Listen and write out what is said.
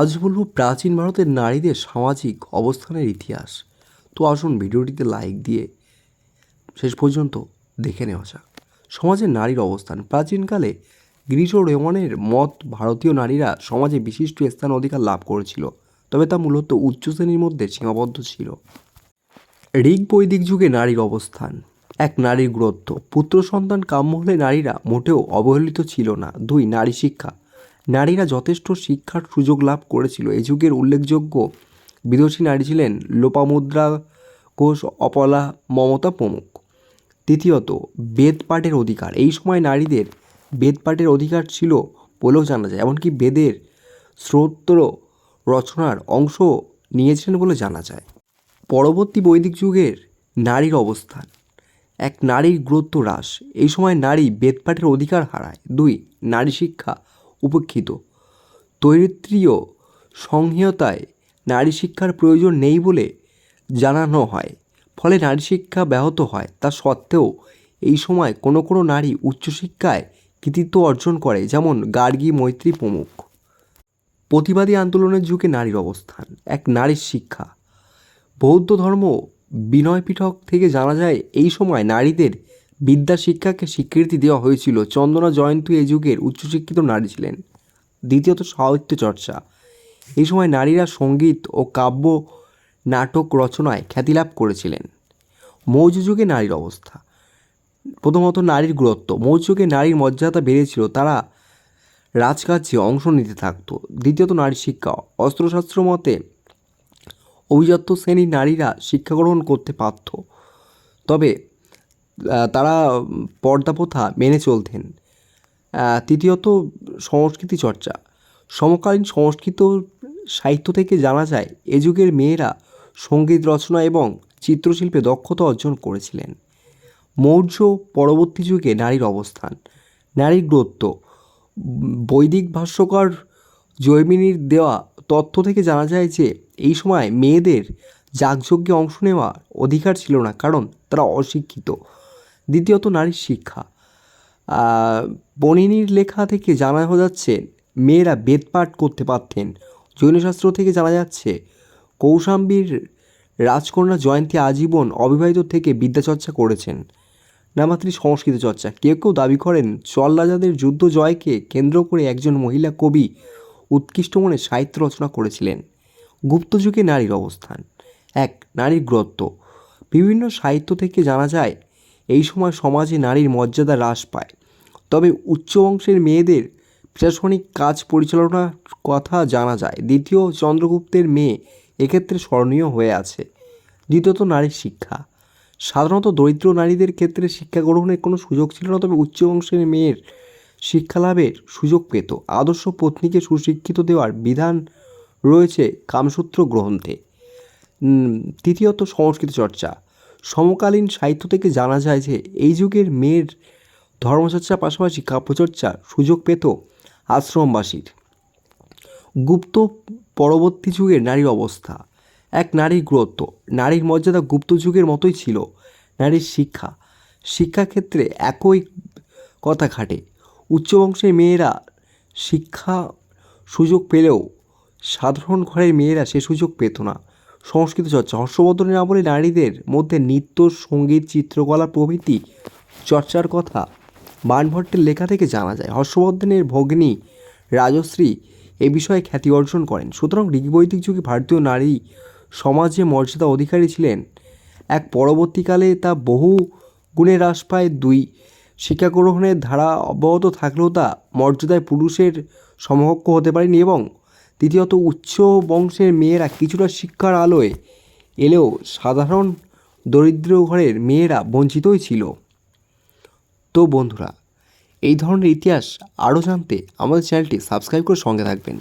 আজ বলব প্রাচীন ভারতের নারীদের সামাজিক অবস্থানের ইতিহাস। তো আসুন ভিডিওটিতে লাইক দিয়ে শেষ পর্যন্ত দেখে নেওয়া যাক। সমাজে নারীর অবস্থান। প্রাচীনকালে গ্রীস ও রেমনের মত ভারতীয় নারীরা সমাজে বিশিষ্ট স্থান অধিকার লাভ করেছিল, তবে তা মূলত উচ্চ শ্রেণির মধ্যে সীমাবদ্ধ ছিল। ঋগ বৈদিক যুগে নারীর অবস্থান। এক নারীর গুরুত্ব। পুত্র সন্তান কাম্য হলে নারীরা মোটেও অবহেলিত ছিল না। দুই, নারী শিক্ষা। নারীরা যথেষ্ট শিক্ষার সুযোগ লাভ করেছিল। এই যুগের উল্লেখযোগ্য বিদেশি নারী ছিলেন লোপামুদ্রা ঘোষ, অপলা মমতা প্রমুখ। তৃতীয়ত বেদ পাঠের অধিকার। এই সময় নারীদের বেদ পাঠের অধিকার ছিল বলেও জানা যায়, এমনকি বেদের শ্রোত্র রচনার অংশ নিয়েছিলেন বলে জানা যায়। পরবর্তী বৈদিক যুগের নারীর অবস্থান। এক নারীর গুরুত্ব হ্রাস। এই সময় নারী বেদপাঠের অধিকার হারায়। দুই, নারী শিক্ষা উপেক্ষিত। তৈরিত্রীয় সংহিতায় নারী শিক্ষার প্রয়োজন নেই বলে জানানো হয়। ফলে নারী শিক্ষা ব্যাহত হয়। তা সত্ত্বেও এই সময় কোনো কোনো নারী উচ্চশিক্ষায় কৃতিত্ব অর্জন করে, যেমন গার্গী মৈত্রী প্রমুখ। প্রতিবাদী আন্দোলনের যুগে নারীর অবস্থান, এক নারীর শিক্ষা। বৌদ্ধ ধর্ম বিনয় পিঠক থেকে জানা যায়, এই সময় নারীদের বিদ্যা শিক্ষাকে স্বীকৃতি দেওয়া হয়েছিল। চন্দনা জয়ন্তী এই যুগের উচ্চশিক্ষিত নারী ছিলেন। দ্বিতীয়ত সাহিত্য চর্চা। এই সময় নারীরা সংগীত ও কাব্য, নাটক রচনায় খ্যাতিলাভ করেছিলেন। মৌর্য যুগে নারীর অবস্থা। প্রথমত নারীর গুরুত্ব। মৌর্য যুগে নারীর মর্যাদা বেড়েছিল, তারা রাজকার্যে অংশ নিতে থাকতো। দ্বিতীয়ত নারী শিক্ষা। অস্ত্রশাস্ত্র মতে অভিজাত শ্রেণির নারীরা শিক্ষা গ্রহণ করতে পারত। তবে তারা পর্দা প্রথা মেনে চলতেন। তৃতীয়ত সংস্কৃতি চর্চা। সমকালীন সংস্কৃত সাহিত্য থেকে জানা যায়, এ যুগের মেয়েরা সংগীত রচনা এবং চিত্রশিল্পে দক্ষতা অর্জন করেছিলেন। মৌর্য পরবর্তী যুগে নারীর অবস্থান নারীর গুরুত্ব, বৈদিক ভাষ্যকার জৈমিনীর দেওয়া তথ্য থেকে জানা যায় যে, এই সময় মেয়েদের যাগযজ্ঞে অংশ নেওয়ার অধিকার ছিল না, কারণ তারা অশিক্ষিত। দ্বিতীয়ত নারীর শিক্ষা। আহ, বণিনীর লেখা থেকে জানা যাচ্ছে মেয়েরা বেদপাঠ করতে পারতেন। জৈনশাস্ত্র থেকে জানা যাচ্ছে কৌশাম্বীর রাজকন্যা জয়ন্তী আজীবন অবিবাহিত থেকে বিদ্যাচর্চা করেছেন। নামাত্রী সংস্কৃত চর্চা। কেউ কেউ দাবি করেন চল রাজাদের যুদ্ধ জয়কে কেন্দ্র করে একজন মহিলা কবি উৎকৃষ্ট মনে সাহিত্য রচনা করেছিলেন। গুপ্ত যুগে নারীর অবস্থান। এক নারীর গুরুত্ব। বিভিন্ন সাহিত্য থেকে জানা যায় এই সময় সমাজে নারীর মর্যাদা হ্রাস পায়। তবে উচ্চ বংশের মেয়েদের প্রশাসনিক কাজ পরিচালনার কথা জানা যায়। দ্বিতীয় চন্দ্রগুপ্তের মেয়ে এক্ষেত্রে স্মরণীয় হয়ে আছে। দ্বিতীয়ত নারীর শিক্ষা। সাধারণত দরিদ্র নারীদের ক্ষেত্রে শিক্ষা গ্রহণের কোনো সুযোগ ছিল না, তবে উচ্চ বংশের মেয়ের শিক্ষা লাভের সুযোগ পেত। আদর্শ পত্নীকে সুশিক্ষিত দেওয়ার বিধান রয়েছে কামসূত্র গ্রন্থে। তৃতীয়ত সংস্কৃত চর্চা। সমকালীন সাহিত্য থেকে জানা যায় যে এই যুগের মেয়ের ধর্মচর্চার পাশাপাশি কাব্যচর্চার সুযোগ পেত আশ্রমবাসীর। গুপ্ত পরবর্তী যুগের নারীর অবস্থা। এক নারীর গুরুত্ব। নারীর মর্যাদা গুপ্ত যুগের মতোই ছিল। নারীর শিক্ষা। শিক্ষাক্ষেত্রে একই কথা খাটে। উচ্চ বংশের মেয়েরা শিক্ষা সুযোগ পেলেও সাধারণ ঘরের মেয়েরা সে সুযোগ পেত না। সংস্কৃত চর্চা। হর্ষবর্ধনের আমলে নারীদের মধ্যে নৃত্য, সংগীত, চিত্রকলা প্রভৃতি চর্চার কথা বানভট্টের লেখা থেকে জানা যায়। হর্ষবর্ধনের ভগ্নী রাজশ্রী এ বিষয়ে খ্যাতি অর্জন করেন। সুতরাং ঋগ্বৈদিক যুগে ভারতীয় নারী সমাজে মর্যাদা অধিকারী ছিলেন। এক পরবর্তীকালে তা বহু গুণে হ্রাস পায়। দুই শিক্ষা গ্রহণের ধারা অব্যাহত থাকলেও তা মর্যাদায় পুরুষের সমকক্ষ হতে পারেনি এবং তৃতীয়ত উচ্চ বংশের মেয়েরা কিছুটা শিক্ষার আলোয় এলেও সাধারণ দরিদ্র ঘরের মেয়েরা বঞ্চিতই ছিল। তো বন্ধুরা, এই ধরনের ইতিহাস আরও জানতে আমাদের চ্যানেলটি সাবস্ক্রাইব করে সঙ্গে থাকবেন।